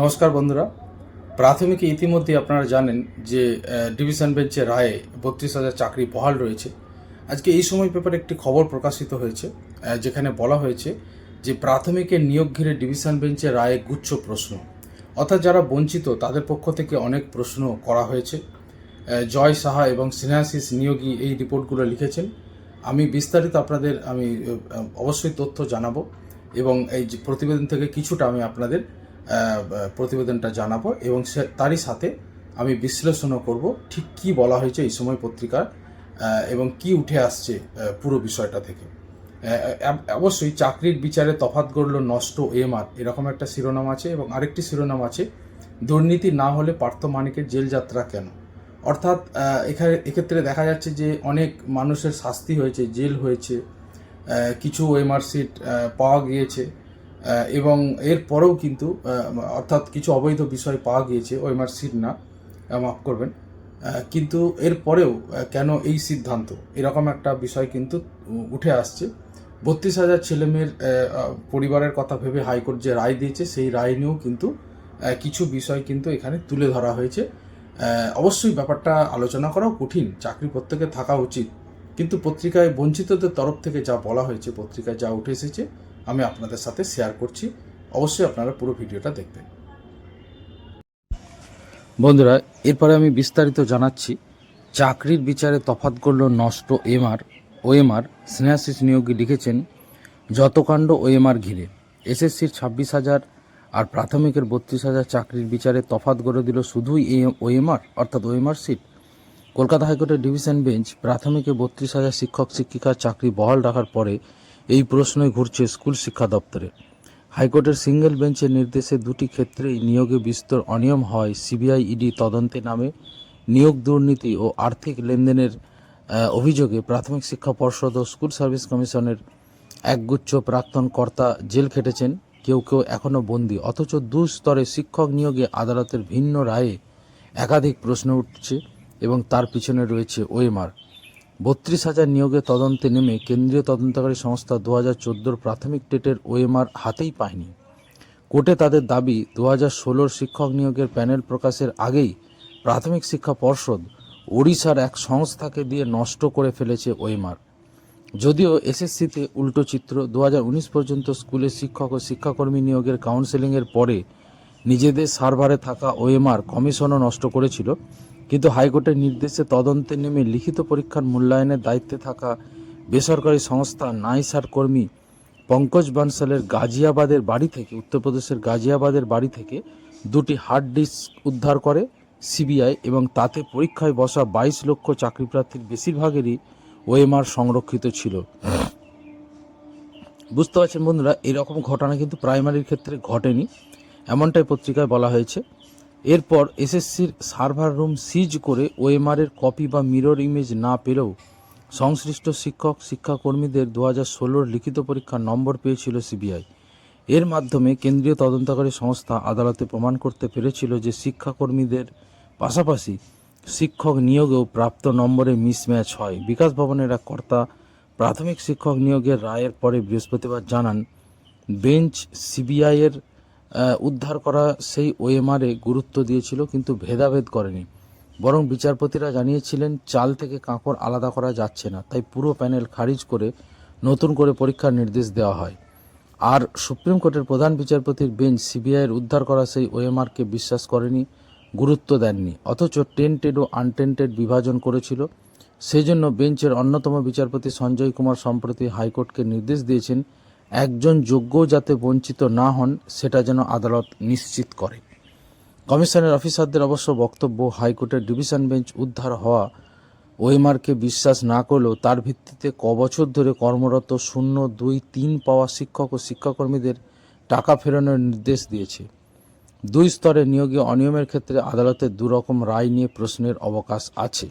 নমস্কার বন্ধুরা। প্রাথমিকে ইতিমধ্যে আপনারা জানেন যে ডিভিশন বেঞ্চের রায়ে বত্রিশ হাজার চাকরি বহাল রয়েছে। আজকে এই সময় পেপারে একটি খবর প্রকাশিত হয়েছে যেখানে বলা হয়েছে যে, প্রাথমিকের নিয়োগ ঘিরে ডিভিশন বেঞ্চের রায়ে গুচ্ছ প্রশ্ন। অর্থাৎ যারা বঞ্চিত, তাদের পক্ষ থেকে অনেক প্রশ্ন করা হয়েছে। জয় সাহা এবং সিনহাসিস নিয়োগী এই রিপোর্টগুলো লিখেছেন। আমি বিস্তারিত আপনাদের, আমি অবশ্যই তথ্য জানাব এবং এই প্রতিবেদন থেকে কিছুটা আমি আপনাদের প্রতিবেদনটা জানাব এবং সে তারই সাথে আমি বিশ্লেষণও করব ঠিক কি বলা হয়েছে এই সময় পত্রিকার এবং কি উঠে আসছে পুরো বিষয়টা থেকে। অবশ্যই চাকরির বিচারে তফাৎ গড়ল নষ্ট এমআর, এরকম একটা শিরোনাম আছে এবং আরেকটি শিরোনাম আছে, দুর্নীতি না হলে পার্থ মানিকের জেল যাত্রা কেন? অর্থাৎ এখানে, এক্ষেত্রে দেখা যাচ্ছে যে অনেক মানুষের শাস্তি হয়েছে, জেল হয়েছে কিছু ওএমআর সিট পাওয়া গিয়েছে। এবং এরপরেও কিন্তু অর্থাৎ কিছু অবৈধ বিষয় পাওয়া গিয়েছে ওএমআর সিট না মাফ করবেন। কিন্তু এরপরেও আহ, কেন এই সিদ্ধান্ত? এরকম একটা বিষয় কিন্তু উঠে আসছে। বত্রিশ হাজার ছেলেমেয়ের পরিবারের কথা ভেবে হাইকোর্ট যে রায় দিয়েছে সেই রায় নিয়েও কিন্তু কিছু বিষয় কিন্তু এখানে তুলে ধরা হয়েছে। অবশ্যই ব্যাপারটা আলোচনা করাও কঠিন চাকরি প্রত্যেকে থাকা উচিত। কিন্তু পত্রিকায় বঞ্চিতদের তরফ থেকে যা বলা হয়েছে পত্রিকায় যা উঠে এসেছে আমি আপনাদের সাথে শেয়ার করছি। অবশ্যই আপনারা পুরো ভিডিওটা দেখবেন। বন্ধুরা, এরপরে আমি বিস্তারিত জানাচ্ছি। চাকরির বিচারে তফাৎ করল নষ্ট এমআর, ওএমআর, স্নেহাশিস নিয়োগী লিখেছেন যত কাণ্ড ওএমআর ঘিরে। এসএসসির ছাব্বিশ হাজার আর প্রাথমিকের বত্রিশ হাজার চাকরির বিচারে তফাত গড়ে দিল শুধুই ওএমআর, অর্থাৎ ওএমআর সিট। কলকাতা হাইকোর্টের ডিভিশন বেঞ্চ প্রাথমিকে বত্রিশ হাজার শিক্ষক শিক্ষিকার চাকরি বহাল রাখার পরে এই প্রশ্নই ঘুরছে স্কুল শিক্ষা দপ্তরে। হাইকোর্টের সিঙ্গেল বেঞ্চের নির্দেশে দুটি ক্ষেত্রেই নিয়োগে বিস্তর অনিয়ম হয় সিবিআই ইডি তদন্তে নামে। নিয়োগ দুর্নীতি ও আর্থিক লেনদেনের অভিযোগে প্রাথমিক শিক্ষা পর্ষদ ও স্কুল সার্ভিস কমিশনের একগুচ্ছ প্রাক্তন কর্তা জেল খেটেছেন। কেউ কেউ এখনও বন্দী। অথচ দু স্তরে শিক্ষক নিয়োগে আদালতের ভিন্ন রায়ে একাধিক প্রশ্ন উঠছে এবং তার পিছনে রয়েছে ওএমআর বত্রিশ হাজার নিয়োগে তদন্তে নেমে কেন্দ্রীয় তদন্তকারী সংস্থা দু হাজার চোদ্দোর প্রাথমিক টেটের ওএমআর হাতেই পায়নি। কোর্টে তাদের দাবি, দু হাজার ষোলোর শিক্ষক নিয়োগের প্যানেল প্রকাশের আগেই প্রাথমিক শিক্ষা পর্ষদ ওড়িশার এক সংস্থাকে দিয়ে নষ্ট করে ফেলেছে ওএমআর। যদিও এসএসসিতে উল্টো চিত্র, দু হাজার উনিশ পর্যন্ত স্কুলে শিক্ষক ও শিক্ষাকর্মী নিয়োগের কাউন্সেলিংয়ের পরে নিজেদের সার্ভারে থাকা ওএমআর কমিশনও নষ্ট করেছিল। কিন্তু হাইকোর্টের নির্দেশে তদন্তে নেমে লিখিত পরীক্ষার মূল্যায়নের দায়িত্বে থাকা বেসরকারি সংস্থা নাইসার কর্মী পঙ্কজ বানসালের গাজিয়াবাদের বাড়ি থেকে, উত্তরপ্রদেশের গাজিয়াবাদের বাড়ি থেকে দুটি হার্ড ডিস্ক উদ্ধার করে সিবিআই এবং তাতে পরীক্ষায় বসা বাইশ লক্ষ চাকরিপ্রার্থীর বেশিরভাগেরই ওএমআর সংরক্ষিত ছিল। বুঝতে পারছেন বন্ধুরা, এরকম ঘটনা কিন্তু প্রাইমারির ক্ষেত্রে ঘটেনি। এমনটাই পত্রিকায় বলা হয়েছে। এরপর এসএসসির সার্ভার রুম সিজ করে ওএমআর এর কপি বা মিরর ইমেজ না পেলেও সংশ্লিষ্ট শিক্ষক, শিক্ষাকর্মীদের দু হাজার ষোলোর লিখিত পরীক্ষার নম্বর পেয়েছিল সিবিআই। এর মাধ্যমে কেন্দ্রীয় তদন্তকারী সংস্থা আদালতে প্রমাণ করতে পেরেছিল যে শিক্ষাকর্মীদের পাশাপাশি শিক্ষক নিয়োগেও প্রাপ্ত নম্বরে মিসম্যাচ হয়। বিকাশ ভবনের এক কর্তা প্রাথমিক শিক্ষক নিয়োগের রায়ের পরে বৃহস্পতিবার জানান, বেঞ্চ সিবিআইয়ের উদ্ধার করা সেই ওএমআরে গুরুত্ব দিয়েছিল, কিন্তু ভেদাভেদ করেনি। বরং বিচারপতিরা জানিয়েছিলেন, চাল থেকে কাঁকড় আলাদা করা যাচ্ছে না, তাই পুরো প্যানেল খারিজ করে নতুন করে পরীক্ষার নির্দেশ দেওয়া হয়। আর সুপ্রিম কোর্টের প্রধান বিচারপতির বেঞ্চ সিবিআইয়ের উদ্ধার করা সেই ওএমআরকে বিশ্বাস করেনি, গুরুত্ব দেননি। অথচ টেন্টেড ও আনটেন্টেড বিভাজন করেছিল। সেই জন্য বেঞ্চের অন্যতম বিচারপতি সঞ্জয় কুমার সম্প্রতি হাইকোর্টকে নির্দেশ দিয়েছেন একজন যোগ্য যাতে বঞ্চিত না হন, সেটা যেন আদালত নিশ্চিত করে। কমিশনের অফিসারদের অবশ্য বক্তব্য, হাইকোর্টের ডিভিশন বেঞ্চ উদ্ধার হওয়া ওয়েমারকে বিশ্বাস না করলেও তার ভিত্তিতে ক বছর ধরে কর্মরত শূন্য দুই তিন পাওয়া শিক্ষক ও শিক্ষাকর্মীদের টাকা ফেরানোর নির্দেশ দিয়েছে। দুই স্তরে নিয়োগে অনিয়মের ক্ষেত্রে আদালতের দুরকম রায় নিয়ে প্রশ্নের অবকাশ আছে।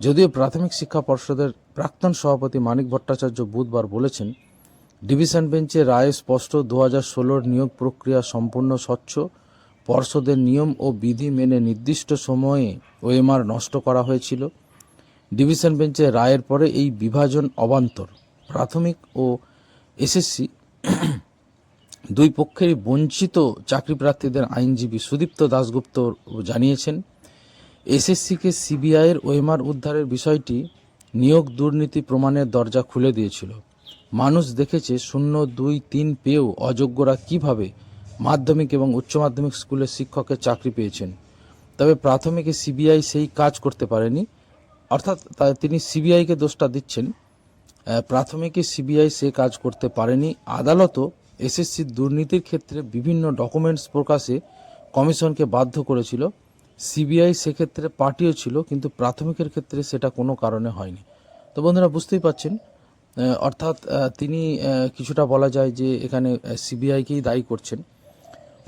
যদিও প্রাথমিক শিক্ষা পর্ষদের প্রাক্তন সভাপতি মানিক ভট্টাচার্য বুধবার বলেছেন ডিভিশন বেঞ্চে রায়ে স্পষ্ট দু হাজার ষোলোর নিয়োগ প্রক্রিয়া সম্পূর্ণ স্বচ্ছ। পর্ষদের নিয়ম ও বিধি মেনে নির্দিষ্ট সময়ে ওএমআর নষ্ট করা হয়েছিল। ডিভিশন বেঞ্চে রায়ের পরে এই বিভাজন অবান্তর। প্রাথমিক ও এসএসসি দুই পক্ষেরই বঞ্চিত চাকরি প্রার্থীদের আইনজীবী সুদীপ্ত দাশগুপ্ত জানিয়েছেন, এসএসসিকে সিবিআইয়ের ওএমআর উদ্ধারের বিষয়টি নিয়োগ দুর্নীতি প্রমাণের দরজা খুলে দিয়েছিল। মানুষ দেখেছে শূন্য, দুই, তিন পেয়েও অযোগ্যরা কীভাবে মাধ্যমিক এবং উচ্চ মাধ্যমিক স্কুলের শিক্ষকের চাকরি পেয়েছেন। তবে প্রাথমিকে সিবিআই সেই কাজ করতে পারেনি, অর্থাৎ তিনি সিবিআইকে দোষটা দিচ্ছেন। প্রাথমিকে সিবিআই সে কাজ করতে পারেনি। আদালতও এসএসসির দুর্নীতির ক্ষেত্রে বিভিন্ন ডকুমেন্টস প্রকাশে কমিশনকে বাধ্য করেছিল। সিবিআই সেক্ষেত্রে পার্টিও ছিল, কিন্তু প্রাথমিকের ক্ষেত্রে সেটা কোনো কারণে হয়নি। তো বন্ধুরা, বুঝতেই পাচ্ছেন অর্থাৎ তিনি কিছুটা বলা যায় যে এখানে সিবিআইকেই দায়ী করছেন।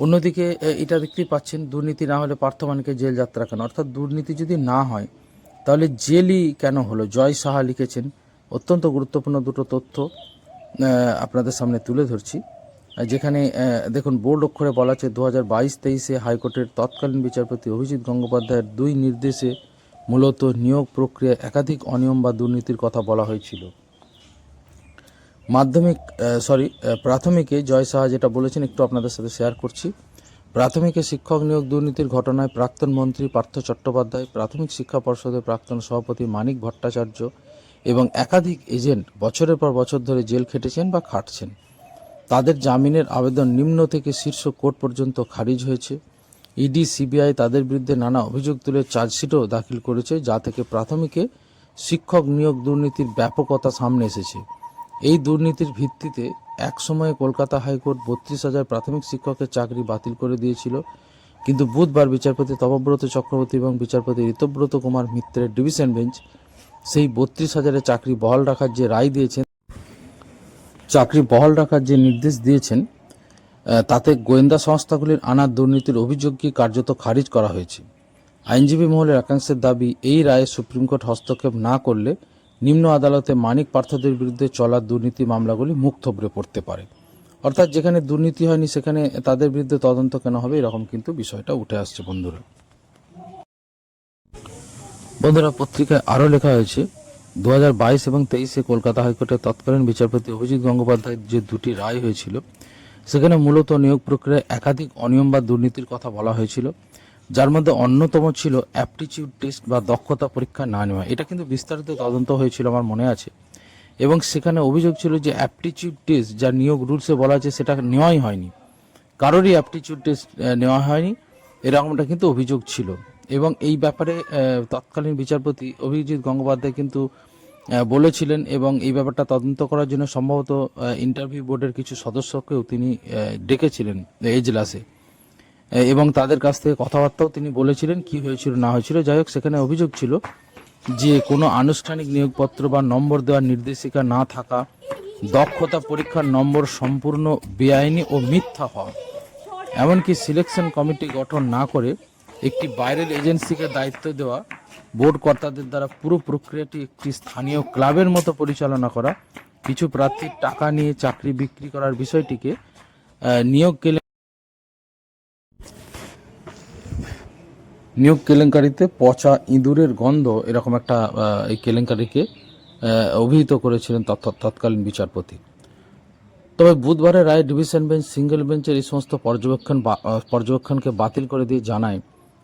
অন্যদিকে এটা দেখতেই পাচ্ছেন, দুর্নীতি না হলে পার্থমানকে জেল যাত্রা কেন? অর্থাৎ, দুর্নীতি যদি না হয়, তাহলে জেলই কেন হলো? জয় সাহা লিখেছেন, অত্যন্ত গুরুত্বপূর্ণ দুটো তথ্য আপনাদের সামনে তুলে ধরছি। যেখানে দেখুন, বোর্ড অক্ষরে বলা আছে দু হাজার বাইশ তেইশে হাইকোর্টের তৎকালীন বিচারপতি অভিজিৎ গঙ্গোপাধ্যায়ের দুই নির্দেশে মূলত নিয়োগ প্রক্রিয়া একাধিক অনিয়ম বা দুর্নীতির কথা বলা হয়েছিল। মাধ্যমিক সরি প্রাথমিকে জয় সাহা যেটা বলেছেন, একটু আপনাদের সাথে শেয়ার করছি। প্রাথমিকে শিক্ষক নিয়োগ দুর্নীতির ঘটনায় প্রাক্তন মন্ত্রী পার্থ চট্টোপাধ্যায়, প্রাথমিক শিক্ষা পর্ষদের প্রাক্তন সভাপতি মানিক ভট্টাচার্য এবং একাধিক এজেন্ট বছরের পর বছর ধরে জেল খেটেছেন বা খাটছেন। তাদের জামিনের আবেদন নিম্ন থেকে শীর্ষ কোর্ট পর্যন্ত খারিজ হয়েছে। ইডি, সিবিআই তাদের বিরুদ্ধে নানা অভিযোগ তুলে চার্জশিটও দাখিল করেছে, যা থেকে প্রাথমিকে শিক্ষক নিয়োগ দুর্নীতির ব্যাপকতা সামনে এসেছে। এই দুর্নীতির ভিত্তিতে এক একসময়ে কলকাতা হাইকোর্ট বত্রিশ হাজার প্রাথমিক শিক্ষকের চাকরি বাতিল করে দিয়েছিল। কিন্তু বুধবার বিচারপতি তপব্রত চক্রবর্তী এবং বিচারপতি ঋতব্রত কুমার মিত্রের ডিভিশন বেঞ্চ সেই বত্রিশ হাজারের চাকরি বহাল রাখার যে রায় দিয়েছেন, চাকরি বহাল রাখার যে নির্দেশ দিয়েছেন তাতে গোয়েন্দা সংস্থাগুলির আনা দুর্নীতির অভিযোগকে কার্যত খারিজ করা হয়েছে। আইনজীবী মহলের একাংশের দাবি, এই রায়ে সুপ্রিম কোর্ট হস্তক্ষেপ না করলে নিম্ন আদালতে মানিক পার্থদের বিরুদ্ধে চলা দুর্নীতি মামলাগুলি মুখ থবড়ে পড়তে পারে। অর্থাৎ যেখানে দুর্নীতি হয়নি, সেখানে তাদের বিরুদ্ধে তদন্ত কেন হবে, এরকম কিন্তু বিষয়টা উঠে আসছে বন্ধুরা। বন্ধুরা, পত্রিকায় আরও লেখা হয়েছে দু হাজার বাইশ এবং তেইশে কলকাতা হাইকোর্টের তৎকালীন বিচারপতি অভিজিৎ গঙ্গোপাধ্যায়ের যে দুটি রায় হয়েছিল, সেখানে মূলত নিয়োগ প্রক্রিয়ায় একাধিক অনিয়ম বা দুর্নীতির কথা বলা হয়েছিল। যার মধ্যে অন্যতম ছিল অ্যাপটিচিউড টেস্ট বা দক্ষতা পরীক্ষা না নেওয়া। এটা কিন্তু বিস্তারিত তদন্ত হয়েছিল আমার মনে আছে। এবং সেখানে অভিযোগ ছিল যে অ্যাপটিচিউড টেস্ট যা নিয়োগ রুলসে বলা আছে সেটা নেওয়াই হয়নি। কারোরই অ্যাপটিচিউড টেস্ট নেওয়া হয়নি। এরকমটা কিন্তু অভিযোগ ছিল। এবং এই ব্যাপারে তৎকালীন বিচারপতি অভিজিৎ গঙ্গোপাধ্যায় কিন্তু বলেছিলেন এবং এই ব্যাপারটা তদন্ত করার জন্য সম্ভবত ইন্টারভিউ বোর্ডের কিছু সদস্যকেও তিনি ডেকেছিলেন এজলাসে। এবং তাদের কাছ থেকে কথাবার্তাও তিনি বলেছিলেন, কি হয়েছিল, না হয়েছিল। যাই হোক, সেখানে অভিযোগ ছিল যে কোনো আনুষ্ঠানিক নিয়োগপত্র বা নম্বর দেওয়ার নির্দেশিকা না থাকা, দক্ষতা পরীক্ষার নম্বর সম্পূর্ণ বেআইনি ও মিথ্যা হওয়া। এমনকি সিলেকশন কমিটি গঠন না করে একটি বাইরের এজেন্সিকে দায়িত্ব দেওয়া, বোর্ড কর্তাদের দ্বারা পুরো প্রক্রিয়াটি একটি স্থানীয় ক্লাবের মতো পরিচালনা করা, কিছু প্রার্থীর টাকা নিয়ে চাকরি বিক্রি করার বিষয়টিকে নিয়োগ কেলে নিয়োগ কেলেঙ্কারিতে পচা ইঁদুরের গন্ধ এরকম একটা এই কেলেঙ্কারিকে অভিহিত করেছিলেন তৎ- তৎকালীন বিচারপতি। তবে বুধবারের রায় ডিভিশন বেঞ্চ, সিঙ্গেল বেঞ্চের এই সমস্ত পর্যবেক্ষণ পর্যবেক্ষণকে বাতিল করে দিয়ে জানায়,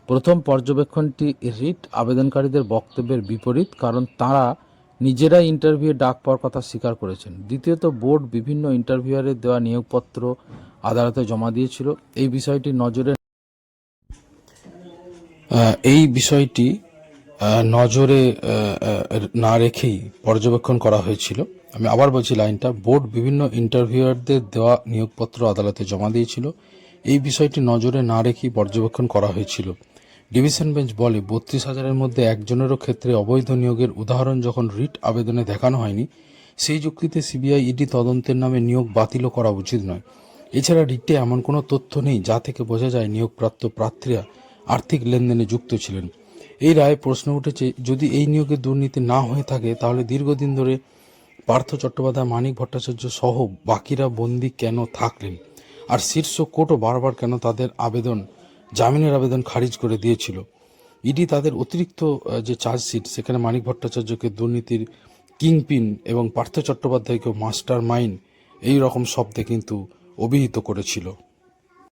প্রথম পর্যবেক্ষণটি রিট আবেদনকারীদের বক্তব্যের বিপরীত, কারণ তারা নিজেরাই ইন্টারভিউ ডাক পাওয়ার কথা স্বীকার করেছেন। দ্বিতীয়ত, বোর্ড বিভিন্ন ইন্টারভিউয়ারের দেওয়া নিয়োগপত্র আদালতে জমা দিয়েছিল। এই বিষয়টি নজরে এই বিষয়টি নজরে না রেখেই পর্যবেক্ষণ করা হয়েছিল। আমি আবার বলছি লাইনটা, বোর্ড বিভিন্ন ইন্টারভিউয়ারদের দেওয়া নিয়োগপত্র আদালতে জমা দিয়েছিল। এই বিষয়টি নজরে না রেখেই পর্যবেক্ষণ করা হয়েছিল। ডিভিশন বেঞ্চ বলে, বত্রিশ হাজারের মধ্যে একজনেরও ক্ষেত্রে অবৈধ নিয়োগের উদাহরণ যখন রিট আবেদনে দেখানো হয়নি, সেই যুক্তিতে সিবিআই ইডি তদন্তের নামে নিয়োগ বাতিলও করা উচিত নয়। এছাড়া রিটে এমন কোনো তথ্য নেই যা থেকে বোঝা যায় নিয়োগপ্রাপ্ত প্রার্থীরা আর্থিক লেনদেনে যুক্ত ছিলেন। এই রায়ে প্রশ্ন উঠেছে, যদি এই নিয়োগে দুর্নীতি না হয়ে থাকে, তাহলে দীর্ঘদিন ধরে পার্থ চট্টোপাধ্যায়, মানিক ভট্টাচার্য সহ বাকিরা বন্দি কেন থাকলেন? আর শীর্ষ কোর্টও বারবার কেন তাদের আবেদন, জামিনের আবেদন খারিজ করে দিয়েছিল? ইডি তাদের অতিরিক্ত যে চার্জশিট, সেখানে মানিক ভট্টাচার্যকে দুর্নীতির কিংপিন এবং পার্থ চট্টোপাধ্যায়কে মাস্টার মাইন্ড এই রকম শব্দে কিন্তু অভিহিত করেছিল।